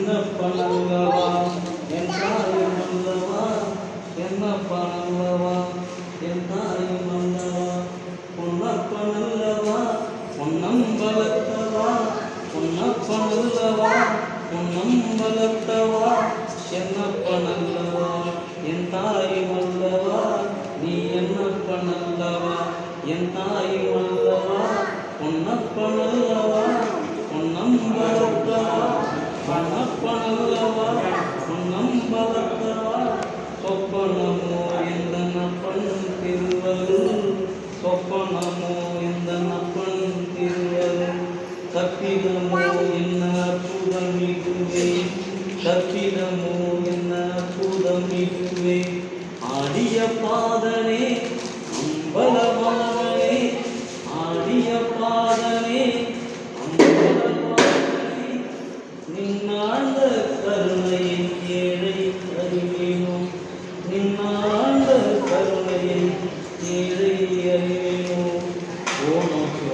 சின்னப்பனல்லவா என் தாயும் அல்லவா என்னப்பனல்லவா என் தாயும் அல்லவா பொன்னப்பனல்லவா? பொன்னம்பலத்தவா? பொன்னப்பனல்லவா? பொன்னம்பலத்தவா? என்னப்பனல்லவா? என் தாயும் அல்லவா நீ என்னப்பனல்லவா? என் தாயும் அல்லவா பொன்னப்பனல்லவா? பொன்னம்பலத்தவா பல பொன்னம்பலத்தவா சொப்பனமோ எந்த நப்பன் திருவருள் சொப்பனமோ எந்த நப்பன் திருவருள் தப்பிதமோ என்ன அற்புதம் இதுவே தப்பிதமோ என்ன அற்புதம் இதுவே ஆடிய பாதனே அம்பலவாகனே ஆடிய பாதனே. தேறி அறிவேனோ ஓ நோக்கி